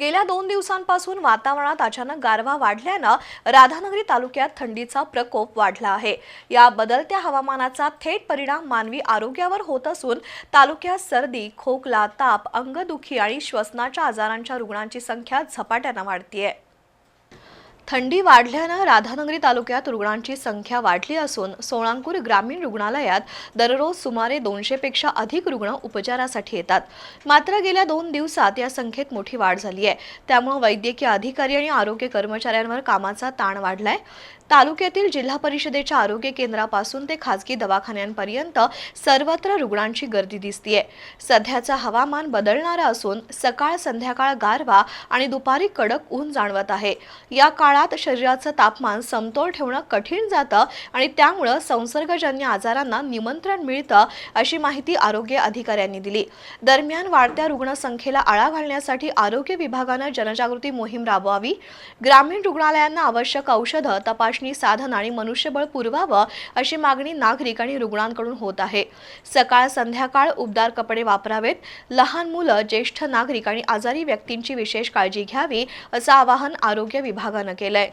गेल्या दोन दिवसांपासून वातावरणात अचानक गारवा वाढल्यानं राधानगरी तालुक्यात थंडीचा प्रकोप वाढला आहे. या बदलत्या हवामानाचा थेट परिणाम मानवी आरोग्यावर होत असून तालुक्यात सर्दी खोकला ताप अंगदुखी आणि श्वसनाच्या आजारांच्या रुग्णांची संख्या झपाट्यानं वाढतीये. थंडी वाढल्यानं राधानगरी तालुक्यात रुग्णांची संख्या वाढली असून सोळांपूर ग्रामीण रुग्णालयात दररोज सुमारे दोनशेपेक्षा अधिक रुग्ण उपचारासाठी येतात. मात्र गेल्या दोन दिवसात या संख्येत मोठी वाढ झाली आहे. त्यामुळे वैद्यकीय अधिकारी आणि आरोग्य कर्मचाऱ्यांवर कामाचा ताण वाढलाय. तालुक्यातील जिल्हा परिषदेच्या आरोग्य केंद्रापासून ते खासगी दवाखान्यांपर्यंत सर्वत्र रुग्णांची गर्दी दिसतीये. सध्याचा हवामान बदलणारा असून सकाळ संध्याकाळ गारवा आणि दुपारी कडक ऊन जाणवत आहे. या काळात शरीराचं तापमान समतोल ठेवणं कठीण जातं आणि त्यामुळं संसर्गजन्य आजारांना निमंत्रण मिळतं अशी माहिती आरोग्य अधिकाऱ्यांनी दिली. दरम्यान वाढत्या रुग्णसंख्येला आळा घालण्यासाठी आरोग्य विभागानं जनजागृती मोहीम राबवावी. ग्रामीण रुग्णालयांना आवश्यक औषधं तपासणी साधन आणि मनुष्यबळ पुरवावं अशी मागणी नागरिक आणि रुग्णांकडून होत आहे. सकाळ संध्याकाळ उबदार कपडे वापरावेत. लहान मुलं ज्येष्ठ नागरिक आणि आजारी व्यक्तींची विशेष काळजी घ्यावी असं आवाहन आरोग्य विभागानं केलंय.